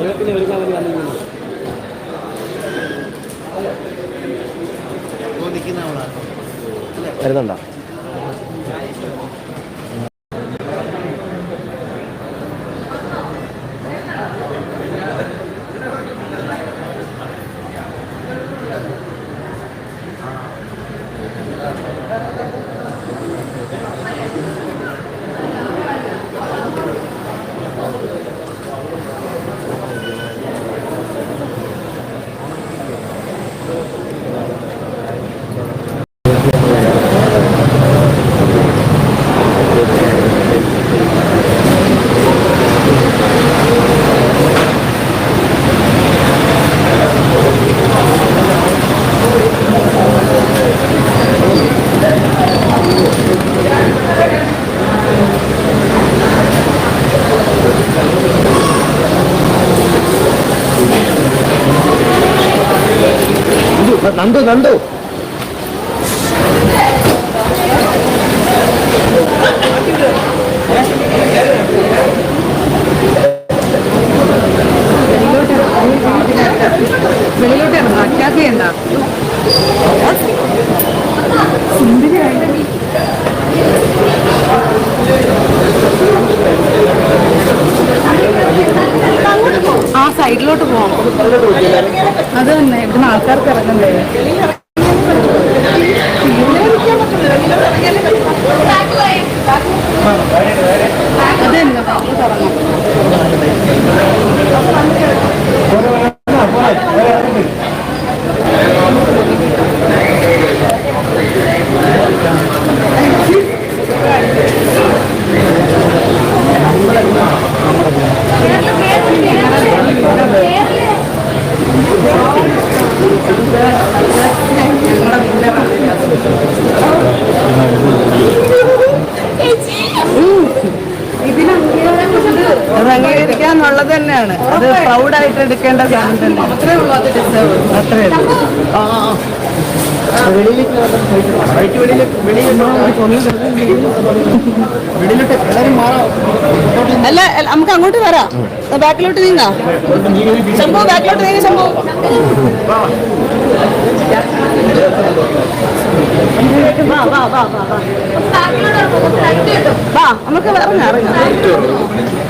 ദൈവത്തിന് ഒരുക്കാൻ വേണ്ടി വന്നിരുന്നു വരുന്നുണ്ടോ? നന്ദു നന്ദു വെളിയിലോട്ട് ഇറങ്ങാം അറ്റാക്ക് ചെയ്യണ്ട ആ സൈഡിലോട്ട് പോവാം. അത് തന്നെ ഇവിടുന്ന് ആൾക്കാർക്ക് ഇറങ്ങണ്ടേ? അത് തന്നെ അങ്ങോട്ട് ഇറങ്ങാം അത് അംഗീകരിക്കുക എന്നുള്ളത് തന്നെയാണ്. അത് പ്രൗഡായിട്ട് എടുക്കേണ്ട കാര്യം തന്നെ അത്രേ ഉള്ളൂ അത് ഡിസേർവ് അത്രേ ഉള്ളൂ. അല്ല നമുക്ക് അങ്ങോട്ട് വരാം. ബാക്കിലോട്ട് നീങ്ങാ. ശംഭു ബാക്കിലോട്ട് നീങ്ങ ശംഭു. വാ വാ വാ വാ വാ. വാ നമുക്ക് ഇറങ്ങാം. ഇറങ്ങാം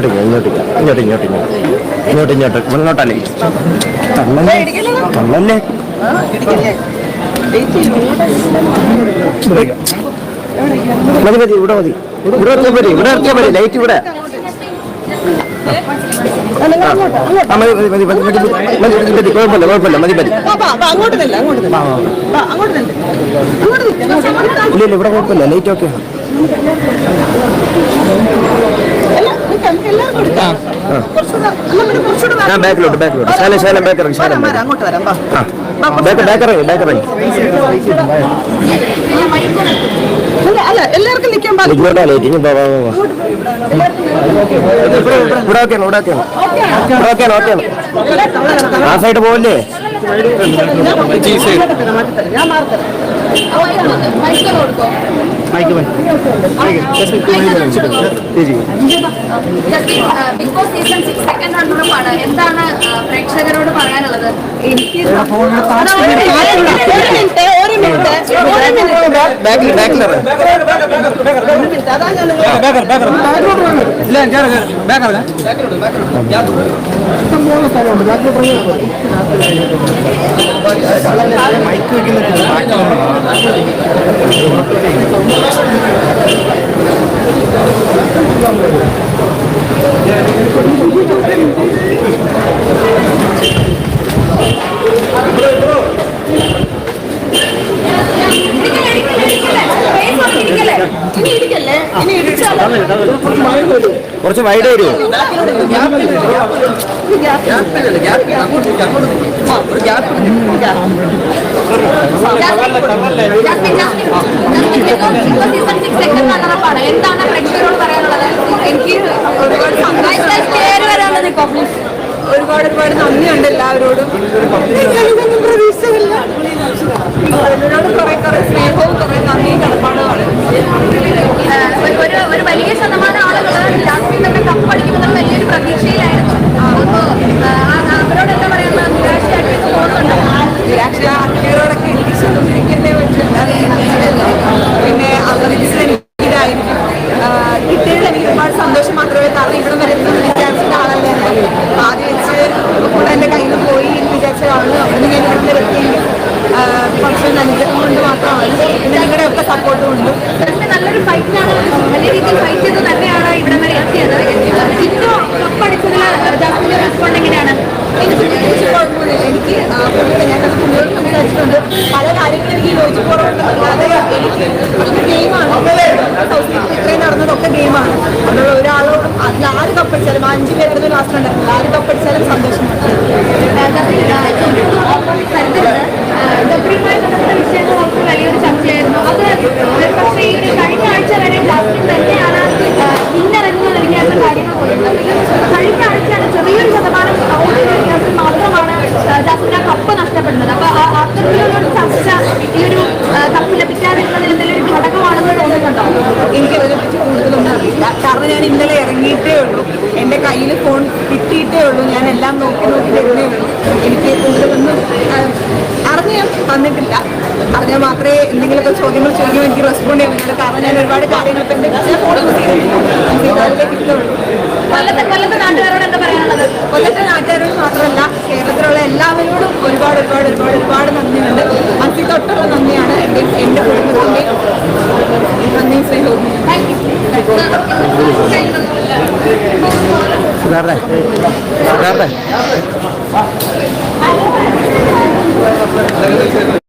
ഇങ്ങോട്ട് ഇങ്ങോട്ട് ഇങ്ങോട്ട് ഇങ്ങോട്ട് ഇങ്ങോട്ട് ഇങ്ങോട്ട് ഇങ്ങോട്ട് മുന്നോട്ടല്ലേ തള്ളല്ലേ മതി മതി ഇവിടെ മതി ഇവിടെ ഇറക്കിയാൽ മതി ഇവിടെ ലൈറ്റ് ഇവിടെ മതി മതി മതി മതി മതി മതി ഇല്ല ഇവിടെ കുഴപ്പമില്ല ലൈറ്റ് ഓക്കെ ബാക്കിലോട്ട് ബാക്കിലോട്ട്. ശാലം ശാലം ബാക്കിറങ്ങി ശാലം ബാക്ക്. ബാക്കിറങ്ങി ബാക്കിറങ്ങി എല്ലാവർക്കും നിൽക്കാൻ പാടില്ല. ഇവിടെ ഓക്കെയാണ് ഇവിടെ ഓക്കെയാണ്. ഇവിടെ ഓക്കെയാണ് ഓക്കെയാണ്. ആ സൈഡ് പോകല്ലേ ഞാൻ മാറത്തരാം mic Bigg Boss season six second റണ്ണറുമാണ് എന്താണ് പ്രേക്ഷകരോട് പറയാനുള്ളത്? എനിക്ക് മൈക്ക് വെക്കുന്ന കുറച്ച് വൈഡ് വരുമോ ഗ്യാപ്പ് സപ്പോർട്ടും ഉണ്ട്. നല്ലൊരു ഫൈറ്റാണ് നല്ല രീതിയിൽ ഫൈറ്റ് ചെയ്ത് തന്നെയാണ് ഇവിടെ വരെ എത്തിയത്? ജിറ്റോ കപ്പടിച്ചതിൽ ജാസ്മിന്റെ റെസ്പോണ്ട് എങ്ങനെയാണ്? എനിക്ക് ഞാൻ സംസാരിച്ചിട്ടുണ്ട്. പല കാര്യങ്ങളും എനിക്ക് യോജിപ്പുറവുണ്ടെന്നല്ലാതെ എനിക്ക് ഇത് ഗെയിമാണ് ഇത്രയും നടന്നതൊക്കെ ഗെയിമാണ് അത് ഒരാളോടും അതിൽ ആര് കപ്പടിച്ചാലും അഞ്ച് പേരുടെ ലാസ്റ്റ് ഉണ്ടായിരുന്നു. ആര് കപ്പടിച്ചാലും സന്തോഷമാണ് വിഷയങ്ങൾ നമുക്ക് വലിയൊരു ചർച്ചയായിരുന്നു അത് പക്ഷേ ഒരു കഴിഞ്ഞ ആഴ്ച വരെ ജാസ്മിൻ തന്നെയാണ് വിന്നർ കാര്യങ്ങൾ പറയുന്നത് കഴിഞ്ഞ ആഴ്ചയാണ് ചെറിയൊരു ശതമാനം സൗണ്ട് വ്യത്യാസം മാത്രമാണ് ജാസ്മിൻ ആ കപ്പ് നഷ്ടപ്പെടുന്നത് അപ്പൊ അത്തരത്തിലുള്ള ചർച്ച ഈ ഒരു കപ്പ് ലഭിക്കാതിരുന്നതിൽ എന്തെങ്കിലും ഒരു ഘടകമാണെന്ന് തോന്നുന്നുണ്ടോ എനിക്ക് അതിനെപ്പറ്റി കൂടുതലൊന്നും അറിയില്ല കാരണം ഞാൻ ഇന്നലെ ഇറങ്ങിയിട്ടേ ഉള്ളൂ. എന്റെ കയ്യിൽ ഫോൺ കിട്ടിയിട്ടേ ഉള്ളൂ. ഞാൻ എല്ലാം നോക്കി നോക്കി വരുന്നേ ഉള്ളൂ. എനിക്ക് കൂടുതലൊന്നും അറിഞ്ഞ് ഞാൻ വന്നിട്ടില്ല അറിഞ്ഞാൽ മാത്രമേ എന്തെങ്കിലുമൊക്കെ ചോദ്യങ്ങൾ ചോദിക്കുമ്പോൾ എനിക്ക് റെസ്പോണ്ട് ചെയ്യാൻ പറ്റുള്ളൂ. കാരണം ഞാൻ ഒരുപാട് കാര്യങ്ങൾ കൊല്ലത്തെ കൊല്ലത്തെ നാട്ടുകാരോട് എന്താ പറയാനുള്ളത്? കൊല്ലത്തെ നാട്ടുകാരോട് മാത്രമല്ല കേരളത്തിലുള്ള എല്ലാവരോടും ഒരുപാട് ഒരുപാട് ഒരുപാട് ഒരുപാട് നന്ദിയുണ്ട്. മനസ്സിൽ തൊട്ടുള്ള നന്ദിയാണ് എന്റെ എന്റെ കുടുംബത്തിന്റെ നന്ദി സ്നേഹവും. Thank you